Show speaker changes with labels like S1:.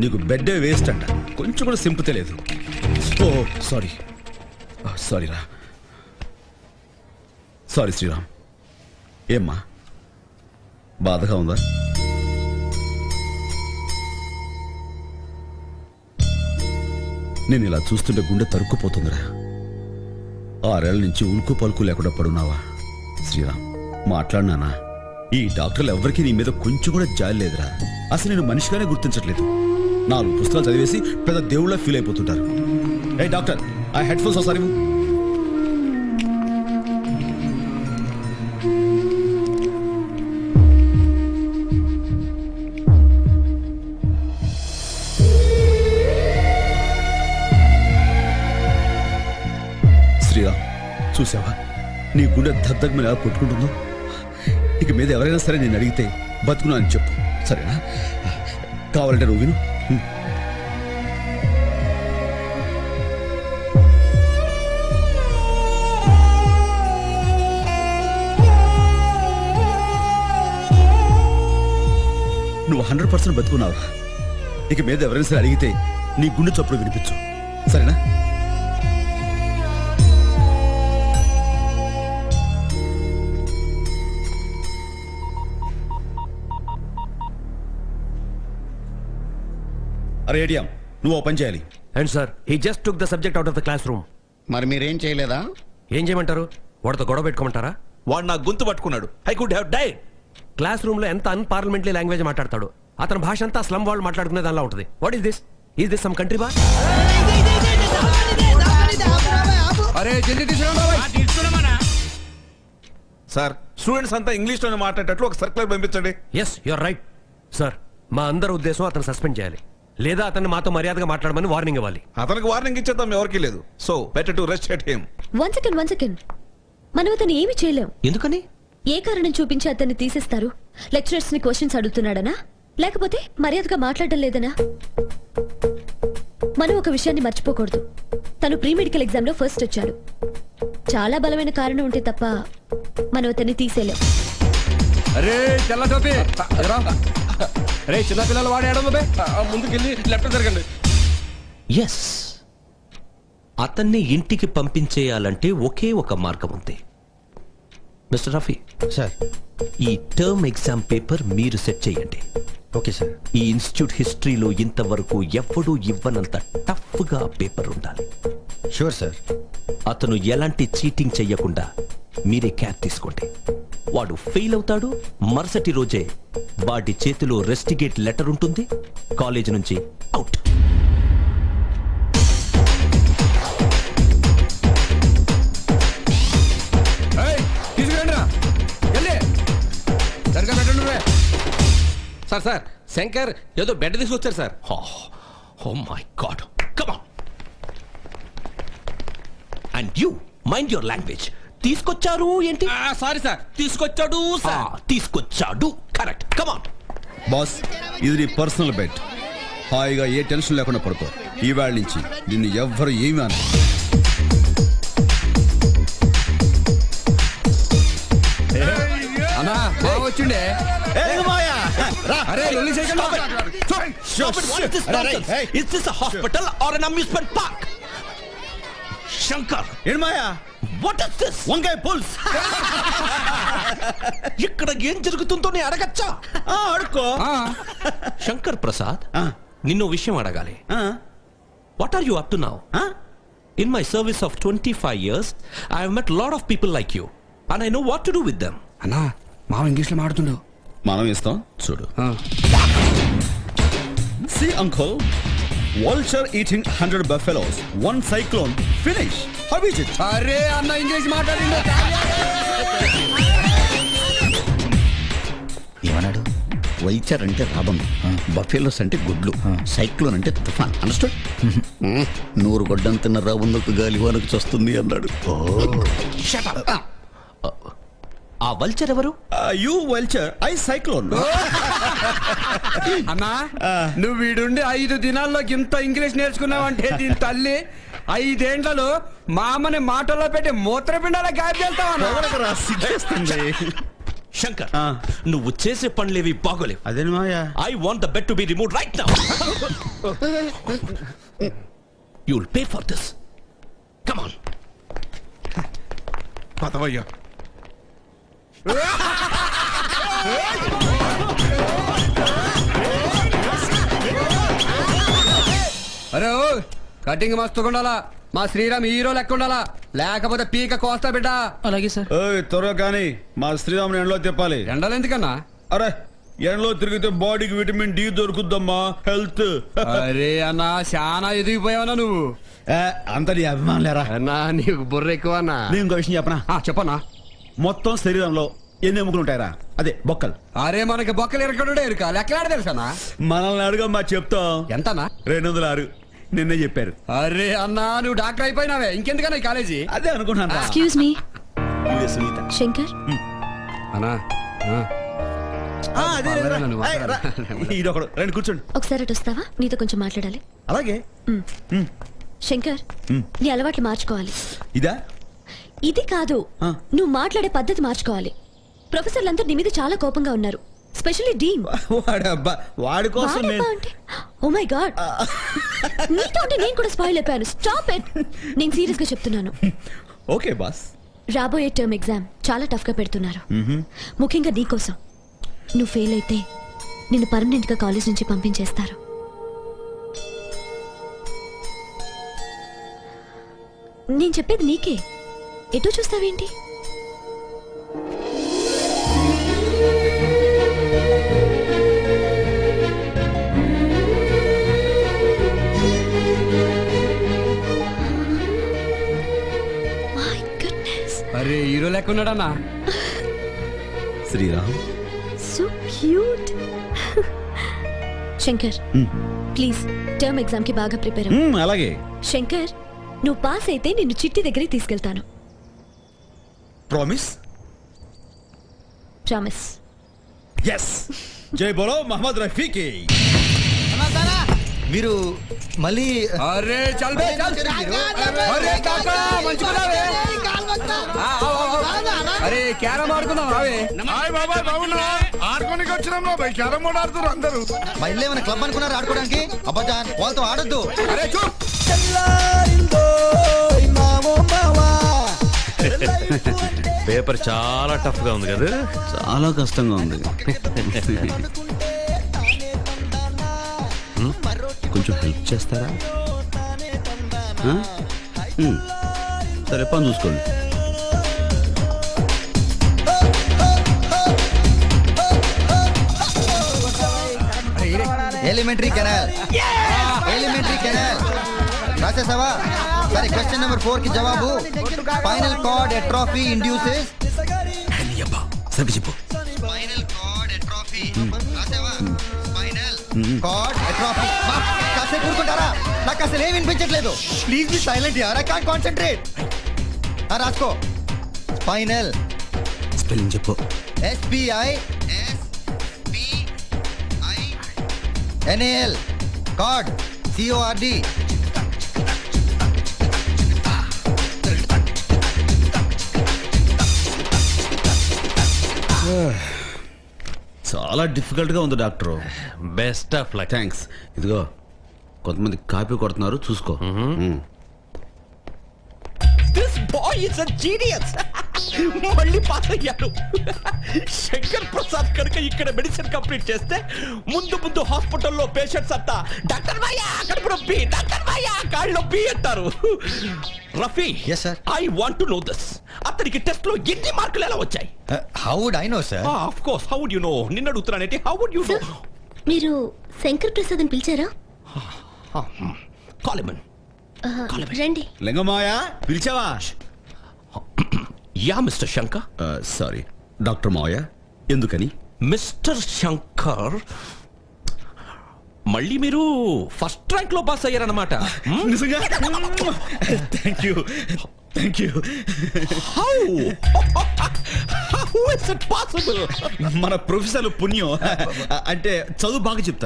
S1: నీకు బెడ్డే వేస్ట్ అంట. కొంచెం కూడా సింపు తెలియదు ఓ సారీ సారీ రా. సారీ శ్రీరామ్. ఏమ్మా? బాధగా ఉందా? నేను ఇలా చూస్తుంటే గుండె తరుక్కుపోతుందిరా. ఆరేళ్ళ నుంచి ఉలుకు పలుకు లేకుండా పడున్నావా? శ్రీరామ్ మాట్లాడినానా? ఈ డాక్టర్లు ఎవరికి నీ మీద కొంచెం కూడా జాలి లేదురా. అసలు నేను మనిషిగానే గుర్తించట్లేదు. నాలుగు పుస్తకాలు చదివేసి పెద్ద దేవుళ్ళ ఫీల్ అయిపోతుంటారు. ఏ డాక్టర్ ఆ హెడ్ ఫోన్స్ ఒకసారి శ్రీరామ్ చూసావా? నీ గుండె దద్దగమని ఎలా పుట్టుకుంటుందో ఇక మీద ఎవరైనా సరే నేను అడిగితే బతుకున్నా అని చెప్పు. సరేనా? కావాలంటే నువ్వు విను. నువ్వు హండ్రెడ్ పర్సెంట్ బతుకున్నావా? ఇక మీద ఎవరైనా సరే అడిగితే నీ గుండె చప్పుడు వినిపించు. సరేనా? అరే ఏడియం నువ్వు ఓ పని చేయాలి.
S2: And sir he just took the subject out of the classroom
S3: మరి మీరేం చేయలేదా?
S2: ఏం చేయమంటారు? వాడితో గొడవ పెట్టుకోమంటారా?
S4: వాడు నా గొంతు పట్టుకున్నాడు. ఐ కుడ్ హ్యావ్ డైడ్
S2: క్లాస్ రూమ్లో ఎంత అన్పార్లమెంటరీ లాంగ్వేజ్ మాట్లాడతాడు? అతని భాష అంతా స్లమ్ వాళ్ళు మాట్లాడుకునే దానిలో ఉంటుంది. What is this is this some country బా
S5: అరే
S4: సార్ స్టూడెంట్స్ అంతా ఇంగ్లీష్లోనే మాట్లాడేటట్లు ఒక సర్కులర్ పంపించండి.
S2: ఎస్ యువర్ రైట్ సార్ మా అందరి ఉద్దేశం అతను సస్పెండ్ చేయాలి. లేదా అతన్ని మాతో మర్యాదగా మాట్లాడమని వార్నింగ్ ఇవ్వాలి.
S4: అతనికి వార్నింగ్ ఇచ్చేద్దాం ఎవరికి లేదు. So better to rest at him
S6: one second one second మనం అతను ఏమి చేయలేం.
S2: ఎందుకని?
S6: ఏ కారణం చూపించి అతన్ని తీసేస్తారు? లెక్చరర్స్ని క్వశ్చన్స్ అడుగుతున్నాడనా? లేకపోతే మర్యాదగా మాట్లాడడం లేదనా? మనం ఒక విషయాన్ని మర్చిపోకూడదు. తను ప్రీ మెడికల్ ఎగ్జామ్లో ఫస్ట్ వచ్చాడు. చాలా బలమైన కారణం ఉంటే తప్ప మనం అతన్ని తీసేలేం
S5: టోపీ. రా. చిన్న పిల్లలు వాడు బే.
S4: ముందుకెళ్ళి లెఫ్ట్ జరగండి.
S7: ఎస్ అతన్ని ఇంటికి పంపించేయాలంటే ఒకే ఒక మార్గం ఉంది. Mister Rafi
S3: sir.
S7: ఈ టర్మ్ ఎగ్జామ్ పేపర్ మీరు సెట్ చేయండి.
S3: Okay sir.
S7: ఈ ఇన్స్టిట్యూట్ హిస్టరీలో ఇంతవరకు ఎవ్వడూ ఇవ్వనంత టఫ్గా పేపర్ ఉండాలి.
S3: Sure sir.
S7: అతను ఎలాంటి చీటింగ్ చెయ్యకుండా మీరే క్యార్ తీసుకోండి. వాడు ఫెయిల్ అవుతాడు. మరుసటి రోజే వాడి చేతిలో రెస్టిగేట్ లెటర్ ఉంటుంది. కాలేజ్ నుంచి అవుట్
S2: సార్ సార్ శంకర్ ఏదో బెడ్ తీసుకొచ్చారు sir.
S7: Oh my God. Come and you mind your language తీసుకొచ్చారు ఏంటి?
S2: సారీ సార్ తీసుకొచ్చాడు
S7: తీసుకొచ్చాడు. కరెక్ట్ కమ్ ఆన్
S1: బాస్ ఇది నీ పర్సనల్ బెడ్ హాయిగా ఏ టెన్షన్ లేకుండా పడుకో. ఈవేళ నుంచి నిన్ను ఎవ్వరు ఏమి అన
S5: అన్నా బాగా వచ్చిండే. అరే చేయకండి
S7: hospital or an amusement park? Shankar
S1: ఏమాయా
S7: what is this
S1: వంకాయ పుల్స్.
S7: ఇక్కడ ఏం జరుగుతుందో నేను అడగచ్చా?
S1: అడుకో
S7: శంకర్ ప్రసాద్ నిన్ను విషయం అడగాలి. What are you up to now in my service of twenty five years I have met lot of people like you and I know what to do with them
S5: అన్నా మామ ఇంగ్లీష్లో మాడుతుండు
S1: మనం ఇస్తాం చూడు. See uncle vulture eating hundred buffaloes one cyclone finish it
S5: అరే అన్న English మాట్లాడిండు.
S3: ఏమన్నాడు? వైచర్ అంటే రాబం బఫెలోస్ అంటే గుడ్లు సైక్లోన్ అంటే తుఫాన్. అనస్టూడ్ నూరు గొడ్డం తిన్న రాబందుకు గాలి వానకు చస్తుంది అన్నాడు.
S7: ఆ వల్చర్ ఎవరు?
S1: You vulture I cyclone.
S5: అన్నా నువ్వు వీడుండి ఐదు దినాల్లో ఇంత ఇంగ్లీష్ నేర్చుకున్నావంటే దీని తల్లి ఐదేండ్లలో మా అమ్మని మాటల్లో పెట్టి మూత్రపిండాల గాయపు చేస్తావా
S7: శంకర్
S1: ఆ.
S7: నువ్వు చేసే పనులేవి బాగోలేవు.
S1: అదేని మాయా
S7: I want the bed to be remove right now you will pay for this come on
S4: పదవయ్యా.
S5: Cutting మస్తు ఉండాలా? మా శ్రీరామ్ హీరో లెక్క ఉండాలా? లేకపోతే పీక కోస్తా బిడ్డ.
S8: అలాగే సార్.
S1: ఏయ్, త్వరగా కానీ మా శ్రీరాముని ఎండలో తిప్పాలి.
S5: ఎండలు ఎందుకన్నా?
S1: అరే ఎండలో తిరిగితే బాడీకి విటమిన్ డి దొరుకుద్దమ్మా హెల్త్.
S5: అరే అన్నా చాలా ఎదిగిపోయావనా నువ్వు.
S1: అంత నీ అభిమానం లేరా
S5: అన్నా నీకు బుర్ర ఎక్కువ అన్నా
S1: నేను ఇంకో విషయం చెప్పనా?
S5: ఆ, చెప్పన్నా.
S1: మొత్తం శరీరంలో ఎన్ని ఎముకలు ఉంటాయరా? అదే బొక్కలు.
S5: అరే మనకి బొక్కలు ఎరకడుడే ఎరుక. లెక్కలాడ తెలుసా
S1: మనల్ని అడుగమ్మా చెప్తాం.
S5: ఎంతనా
S1: రెండు వందల ఆరు. నిన్నే చెప్పారు.
S5: అరే అన్నా నువ్వు డాక్టర్ అయిపోయినావే. ఇంకెందుకన్నా ఈ కాలేజీ?
S1: అదే అనుకున్నాను
S6: ఎక్స్క్యూజ్ మీ
S1: సునీత.
S6: శంకర్?
S5: అన్నా ఆ.
S1: ఆ, అదే రా.
S5: పర్వాలేదు, నువ్వు
S1: ఏయ్, రా. ఈడొకడు రండి కూర్చోండి.
S6: ఒకసారి అటు వస్తావా? నీతో కొంచెం మాట్లాడాలి.
S1: అలాగే.
S6: శంకర్
S1: మ్.
S6: నీ అలవాట్లు మార్చుకోవాలి.
S1: ఇదా?
S6: ఇది కాదు.
S1: ఆ.
S6: నువ్వు మాట్లాడే పద్ధతి మార్చుకోవాలి. ప్రొఫెసర్లందరూ నీ మీద చాలా కోపంగా ఉన్నారు. స్పెషల్లీ డీన్.
S1: వాడబ్బా వాడి కోసం
S6: వాడబ్బా
S1: నేను
S6: అంటే ఓ మై గాడ్ నీతో అంటే నేను కూడా స్పాయిల్ అయిపోయాను. స్టాప్ ఇట్ నేను సీరియస్గా చెప్తున్నాను.
S1: ఓకే బాస్
S6: రాబోయే టర్మ్ ఎగ్జామ్ చాలా టఫ్గా పెడుతున్నారు. ముఖ్యంగా నీకోసం నువ్వు ఫెయిల్ అయితే నిన్ను పర్మనెంట్గా కాలేజ్ నుంచి పంపించేస్తారు. నేను చెప్పేది నీకే. ఎటో చూస్తావేంటి?
S5: ఉన్నాడన్నా
S6: Sriram. So cute Shankar please term ఎగ్జామ్కి బాగా ప్రిపేర్
S1: అలాగే.
S6: శంకర్ నువ్వు పాస్ అయితే నిన్ను చిట్టి దగ్గరికి తీసుకెళ్తాను.
S1: ప్రామిస్
S6: ప్రామిస్
S1: ఎస్ జై బోలో మహమ్మద్ రఫీకి.
S9: మీరు మళ్ళీ
S5: అరే చల్ బే చల్ అరే కాకా ఆ, క్యారమ్ ఆడుకుందాం రావే.
S4: హాయ్ బాబాయ్ బాగున్నా ఆడుకోనికి వచ్చినాం బాబాయ్ క్యారం బోర్డ్ ఆడుతున్నారు అందరూ.
S9: మా ఇల్లు ఏమైనా క్లబ్ అనుకున్నారు ఆడుకోవడానికి? అబ్బాజాన్ వాళ్ళతో ఆడొద్దు.
S5: అరే చూప్
S2: పేపర్ చాలా టఫ్గా ఉంది కదా?
S1: చాలా కష్టంగా ఉంది. కొంచెం హెల్ప్ చేస్తారా. సరే పని చూసుకోండి.
S9: ఎలిమెంటరీ కెనాల్ ఎలిమెంటరీ కెనాల్ రాసేసావా సరే క్వశ్చన్ నెంబర్ ఫోర్ కి జవాబు ఫైనల్ కార్డ్ ఎట్రాఫీ ఇండ్యూసెస్
S1: సరిగ్గా చెప్పు
S9: final card atrophy రాసావా final card atrophy కాసేపు ఊరుకుంటారా నాకు అసలు ఏం వినిపించట్లేదు ప్లీజ్ బి సైలెంట్ యార్ ఐ కాంట్ కాన్సంట్రేట్ రాసుకో ఫైనల్
S1: స్పెల్లింగ్ చెప్పు
S9: SBI yes NAL cord CORD
S1: చాలా డిఫికల్ట్గా ఉంది doctor.
S2: Best of luck
S1: thanks ఇదిగో కొంతమంది కాపీ కొడుతున్నారు చూసుకో.
S7: This boy is a genius మళ్ళీ పాస్ అయ్యారు శంకర్ ప్రసాద్ కనుక ఇక్కడ మెడిసిన్ కంప్లీట్ చేస్తే ముందు ముందు హాస్పిటల్లో పేషెంట్స్ అంతా డాక్టర్ మాయా కడుపు నొప్పి డాక్టర్ మాయా కాళ్ళు నొప్పి అంటారు. Rafi
S9: Yes, sir.
S7: I want to know this అతనికి టెస్ట్లో ఎన్ని మార్కులు ఎలా వచ్చాయి?
S9: How would I know sir
S7: of course how would you know నిన్న అడుగుతున్నానంటే హౌ వుడ్ యు నో
S6: మీరు శంకర్ ప్రసాద్ అని పిలిచారా
S7: కాలిమన్.
S6: ఆ, రండి.
S1: లింగమాయా పిలిచావా?
S7: Yeah mister Shankar
S1: sorry doctor మావయ్య ఎందుకని?
S7: మిస్టర్ శంకర్ మళ్ళీ మీరు ఫస్ట్ ర్యాంక్లో పాస్ అయ్యారన్నమాట.
S1: నిజంగా? Thank you thank you
S7: how how is it possible
S1: మన ప్రొఫెసర్ పుణ్యం. అంటే చదువు బాగా చెప్తారు.